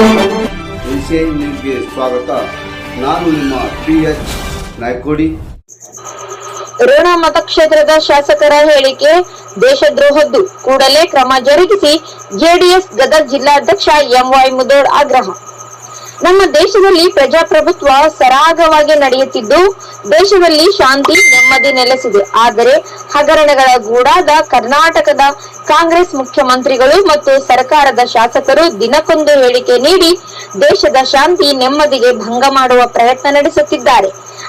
Asian ನ್ಯೂಸ್ಗೆ ಸ್ವಾಗತ. ನಾನು ನಿಮ್ಮ ಪಿ ಎಚ್ ನಾಯ್ಕೋಡಿ ಮತಕ್ಷೇತ್ರದ ಶಾಸಕರ ಹೇಳಿಕೆ, ದೇಶದ್ರೋಹದ್ದು ಕೂಡಲೇ ಕ್ರಮ ಜರುಗಿಸಿ, ಜೆಡಿಎಸ್ ಗದಗ ಜಿಲ್ಲಾಧ್ಯಕ್ಷ ಎಂವೈ ಮುದೋಳ್ ಆಗ್ರಹ. ನಮ್ಮ ದೇಶದಲ್ಲಿ ಪ್ರಜಾಪ್ರಭುತ್ವ ಸರಾಗವಾಗಿ ನಡೆಯುತ್ತಿದ್ದು, ದೇಶದಲ್ಲಿ ಶಾಂತಿ ನೆಮ್ಮದಿ ನೆಲೆಸಿದೆ. ಆದರೆ, ಹಗರಣಗಳ ಗೂಡಾದ ಕರ್ನಾಟಕದ ಕಾಂಗ್ರೆಸ್ ಮುಖ್ಯಮಂತ್ರಿಗಳು ಮತ್ತು ಸರ್ಕಾರದ ಶಾಸಕರು ದಿನಕ್ಕೊಂದು ಹೇಳಿಕೆ ನೀಡಿ, ದೇಶದ ಶಾಂತಿ ನೆಮ್ಮದಿಗೆ ಭಂಗ ಮಾಡುವ ಪ್ರಯತ್ನ ನಡೆಸುತ್ತಿದ್ದಾರೆ.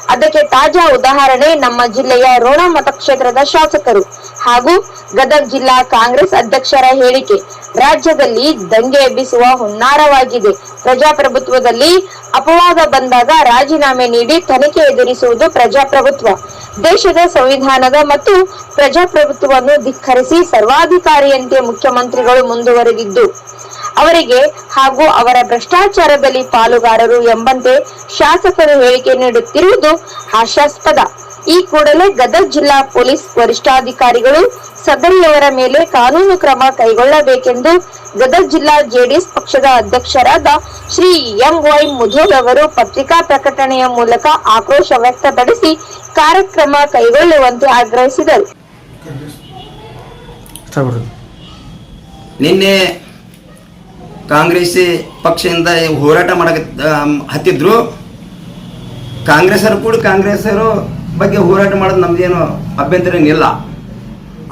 ಅದಕ್ಕೆ ತಾಜಾ ಉದಾಹರಣೆ ನಮ್ಮ ಜಿಲ್ಲೆಯ ರೋಣ ಮತಕ್ಷೇತ್ರದ ಶಾಸಕರು. ಹಾಗೂ ಗದಗ ಜಿಲ್ಲಾ ಕಾಂಗ್ರೆಸ್ ಅಧ್ಯಕ್ಷರ ಹೇಳಿಕೆ. ರಾಜ್ಯದಲ್ಲಿ ದಂಗೆ ಎಬ್ಬಿಸುವ ಹುನ್ನಾರವಾಗಿದೆ. ಪ್ರಜಾಪ್ರಭುತ್ವದಲ್ಲಿ ಅಪವಾದ ಬಂದಾಗ ರಾಜೀನಾಮೆ ನೀಡಿ ತನಿಖೆ ಎದುರಿಸುವುದು ಪ್ರಜಾಪ್ರಭುತ್ವ. ದೇಶದ ಸಂವಿಧಾನದ ಮತ್ತು ಪ್ರಜಾಪ್ರಭುತ್ವವನ್ನು ಧಿಕ್ಕರಿಸಿ ಸರ್ವಾಧಿಕಾರಿಯಂತೆ ಮುಖ್ಯಮಂತ್ರಿಗಳು ಮುಂದುವರೆದಿದ್ದು, ಅವರಿಗೆ ಹಾಗೂ ಅವರ ಭ್ರಷ್ಟಾಚಾರದಲ್ಲಿ ಪಾಲುಗಾರರು ಎಂಬಂತೆ ಶಾಸಕರು ಹೇಳಿಕೆ ನೀಡುತ್ತಿರುವುದು ಹಾಸ್ಯಾಸ್ಪದ. ಈ ಕೂಡಲೇ ಗದಗ ಜಿಲ್ಲಾ ಪೊಲೀಸ್ ವರಿಷ್ಠಾಧಿಕಾರಿಗಳು ಸದರಿಯವರ ಮೇಲೆ ಕಾನೂನು ಕ್ರಮ ಕೈಗೊಳ್ಳಬೇಕೆಂದು ಗದಗ ಜಿಲ್ಲಾ ಜೆಡಿಎಸ್ ಪಕ್ಷದ ಅಧ್ಯಕ್ಷರಾದ ಶ್ರೀ ಎಂ ವೈ ಮುಧೋರ್ ಅವರು ಪತ್ರಿಕಾ ಪ್ರಕಟಣೆಯ ಮೂಲಕ ಆಕ್ರೋಶ ವ್ಯಕ್ತಪಡಿಸಿ ಕಾರ್ಯಕ್ರಮ ಕೈಗೊಳ್ಳುವಂತೆ ಆಗ್ರಹಿಸಿದರು. ನಿನ್ನೆ ಕಾಂಗ್ರೆಸ್ ಪಕ್ಷದಿಂದ ಹೋರಾಟ ಮಾಡ ಹತ್ತಿದ್ರು. ಕಾಂಗ್ರೆಸ್ಸರು ಕೂಡ ಕಾಂಗ್ರೆಸ್ಸರು ಬಗ್ಗೆ ಹೋರಾಟ ಮಾಡೋದು ನಮ್ದೇನು ಅಭ್ಯಂತರ ಏನಿಲ್ಲ.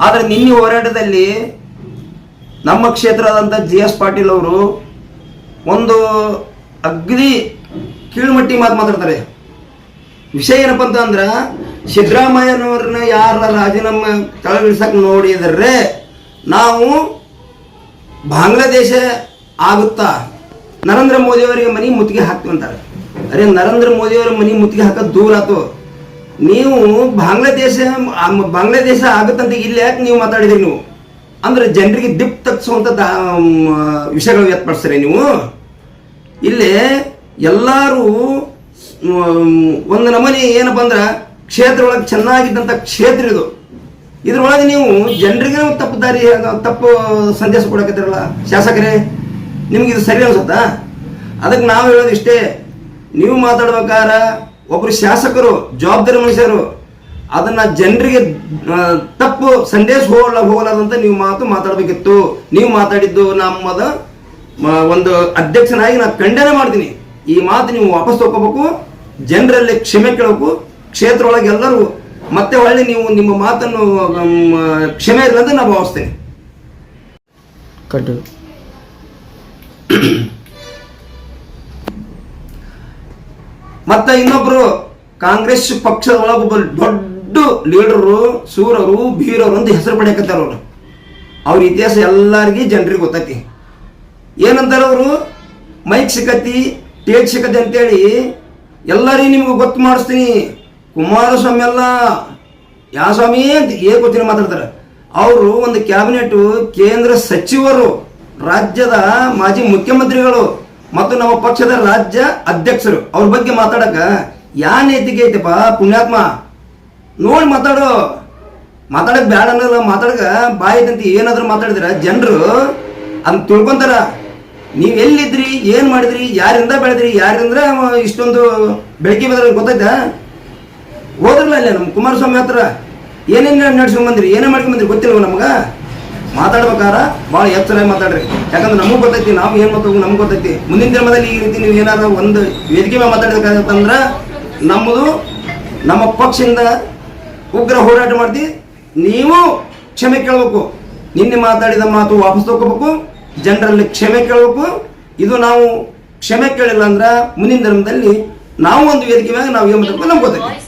ಆದರೆ ನಿನ್ನೆ ಹೋರಾಟದಲ್ಲಿ ನಮ್ಮ ಕ್ಷೇತ್ರದಂಥ ಜಿ ಎಸ್ ಪಾಟೀಲ್ ಅವರು ಒಂದು ಅಗ್ನಿ ಕೀಳುಮಟ್ಟಿ ಮಾತು ಮಾತಾಡ್ತಾರೆ. ವಿಷಯ ಏನಪ್ಪ ಅಂತಂದ್ರೆ ಸಿದ್ದರಾಮಯ್ಯನವ್ರನ್ನ ಯಾರ ರಾಜೀನಾಮೆ ಕೆಳಗಿಳಿಸಕ್ಕೆ ನೋಡಿದರೆ ನಾವು ಬಾಂಗ್ಲಾದೇಶ ಆಗುತ್ತಾ? ನರೇಂದ್ರ ಮೋದಿಯವರಿಗೆ ಮನಿ ಮುತ್ತಿಗೆ ಹಾಕ್ತೀವಿ ಅಂತಾರೆ. ಅರೆ ನರೇಂದ್ರ ಮೋದಿಯವರ ಮನಿ ಮುತ್ತಿಗೆ ಹಾಕೋದು ದೂರ ಆತು. ನೀವು ಬಾಂಗ್ಲಾದೇಶ ಬಾಂಗ್ಲಾದೇಶ ಆಗುತ್ತಂತ ಇಲ್ಲಿ ಯಾಕೆ ನೀವು ಮಾತಾಡಿದ್ರಿ ನೀವು? ಅಂದ್ರೆ ಜನರಿಗೆ ದಿಪ್ ತಪ್ಪಿಸುವಂಥ ವಿಷಯಗಳು ವ್ಯಕ್ತಪಡಿಸ್ತೀರಿ ನೀವು? ಇಲ್ಲಿ ಎಲ್ಲರೂ ಒಂದು ನಮೂನಿ ಏನಪ್ಪ ಅಂದ್ರೆ ಕ್ಷೇತ್ರ ಒಳಗೆ ಚೆನ್ನಾಗಿದ್ದಂಥ ಕ್ಷೇತ್ರ ಇದು. ಇದ್ರೊಳಗೆ ನೀವು ಜನರಿಗೆ ತಪ್ಪು ದಾರಿ, ತಪ್ಪು ಸಂದೇಶ ಕೊಡಕತ್ತಿರಲ್ಲ ಶಾಸಕರೇ? ನಿಮ್ಗೆ ಇದು ಸರಿ ಅನ್ಸುತ್ತಾ? ಅದಕ್ಕೆ ನಾವು ಹೇಳೋದು ಇಷ್ಟೇ, ನೀವು ಮಾತಾಡ್ಬೇಕಾರ ಒಬ್ರು ಶಾಸಕರು ಜವಾಬ್ದಾರಿ ಮನುಷ್ಯರು ಅದನ್ನ ಜನರಿಗೆ ತಪ್ಪು ಸಂದೇಶ ಹೋಗಲ್ಲ ಹೋಗಲಾರ್ದಂತ ನೀವು ಮಾತು ಮಾತಾಡಬೇಕಿತ್ತು. ನೀವು ಮಾತಾಡಿದ್ದು ನಮ್ಮದ ಒಂದು ಅಧ್ಯಕ್ಷನಾಗಿ ನಾನು ಖಂಡನೆ ಮಾಡ್ತೀನಿ. ಈ ಮಾತು ನೀವು ವಾಪಸ್ ತಗೋಬೇಕು. ಜನರಲ್ಲಿ ಕ್ಷಮೆ ಕೇಳಬೇಕು. ಕ್ಷೇತ್ರ ಒಳಗೆ ಎಲ್ಲರೂ ಮತ್ತೆ ಹೊಳ್ಳಿ ನೀವು ನಿಮ್ಮ ಮಾತನ್ನು ಕ್ಷಮೆ ಇಲ್ಲ ಅಂತ ನಾನು ಭಾವಿಸ್ತೇನೆ. ಮತ್ತೆ ಇನ್ನೊಬ್ರು ಕಾಂಗ್ರೆಸ್ ಪಕ್ಷದ ಒಳಗೊಬ್ಬ ದೊಡ್ಡ ಲೀಡರು, ಸೂರರು, ಬೀರರು ಅಂತ ಹೆಸರು ಪಡೆಯಕತ್ತಾರ ಅವರು. ಅವ್ರ ಇತಿಹಾಸ ಎಲ್ಲರಿಗೂ ಜನರಿಗೆ ಗೊತ್ತೈತಿ. ಏನಂತಾರ ಅವರು? ಮೈಕ್ ಸಿಕ್ಕತಿ ಟೇಜ್ ಸಿಕ್ಕತಿ ಅಂತೇಳಿ ಎಲ್ಲರಿಗೂ ನಿಮ್ಗೆ ಗೊತ್ತು ಮಾಡಿಸ್ತೀನಿ. ಕುಮಾರಸ್ವಾಮಿ ಎಲ್ಲ ಯಾವ ಸ್ವಾಮಿ ಅಂತ ಏ ಗೊತ್ತಿನ ಮಾತಾಡ್ತಾರೆ. ಅವರು ಒಂದು ಕ್ಯಾಬಿನೆಟ್ ಕೇಂದ್ರ ಸಚಿವರು, ರಾಜ್ಯದ ಮಾಜಿ ಮುಖ್ಯಮಂತ್ರಿಗಳು ಮತ್ತು ನಮ್ಮ ಪಕ್ಷದ ರಾಜ್ಯ ಅಧ್ಯಕ್ಷರು, ಅವ್ರ ಬಗ್ಗೆ ಮಾತಾಡಕ ಯಾ ನೈತಿಕೆ ಐತೆಪ್ಪ ಪುಣ್ಯಾತ್ಮ? ನೋಡಿ ಮಾತಾಡು. ಮಾತಾಡಕ್ ಬ್ಯಾಡ ಅನ್ನಲ್ಲ, ಮಾತಾಡಕ ಬಾಯಿ ಐತಂತ ಏನಾದ್ರೂ ಮಾತಾಡಿದ್ರ ಜನರು ಅದನ್ನ ತಿಳ್ಕೊಂತಾರ. ನೀವ್ ಎಲ್ಲಿದ್ರಿ, ಏನ್ ಮಾಡಿದ್ರಿ, ಯಾರಿಂದ ಬೆಳೆದ್ರಿ ಯಾರಿಂದ ಇಷ್ಟೊಂದು ಬೆಳಕಿ ಬಂದ್ರೆ ಗೊತ್ತೈತಾ ಹೋದ್ರಲ್ಲ ಅಲ್ಲೇ ನಮ್ಮ ಕುಮಾರಸ್ವಾಮಿ ಹತ್ರ. ಏನೇನು ನಡ್ಸ್ಕೊಂಡ್ ಬಂದ್ರಿ, ಏನೇ ಮಾಡ್ಕೊಂಡ್ ಬಂದ್ರಿ ಗೊತ್ತಿಲ್ವ ನಮ್ಗ? ಮಾತಾಡ್ಬೇಕಾರ ಭಾಳ ಎಚ್ಚರ ಮಾತಾಡ್ರಿ. ಯಾಕಂದ್ರೆ ನಮಗ್ ಗೊತ್ತೈತಿ, ನಾವು ಏನ್ ಮಾತಾಡ್ ನಮ್ಗೆ ಗೊತ್ತೈತಿ. ಮುಂದಿನ ದಿನದಲ್ಲಿ ಈ ರೀತಿ ನೀವು ಏನಾದ್ರು ಒಂದು ವೇದಿಕೆ ಮೇಲೆ ಮಾತಾಡಬೇಕಾಗತ್ತಂದ್ರ ನಮ್ಮದು ನಮ್ಮ ಪಕ್ಷದಿಂದ ಉಗ್ರ ಹೋರಾಟ ಮಾಡ್ತಿ ನೀವು ಕ್ಷಮೆ ಕೇಳಬೇಕು. ನಿನ್ನೆ ಮಾತಾಡಿದ ಮಾತು ವಾಪಸ್ ತಗೋಬೇಕು, ಜನರಲ್ಲಿ ಕ್ಷಮೆ ಕೇಳಬೇಕು. ಇದು ನಾವು ಕ್ಷಮೆ ಕೇಳಿಲ್ಲ ಅಂದ್ರ ಮುಂದಿನ ದಿನದಲ್ಲಿ ನಾವು ಒಂದು ವೇದಿಕೆ ಮ್ಯಾಗ ನಾವು ಏನು ಮಾತಾಡ್ಬೇಕು ನಮ್ಗೆ ಗೊತ್ತೈತಿ.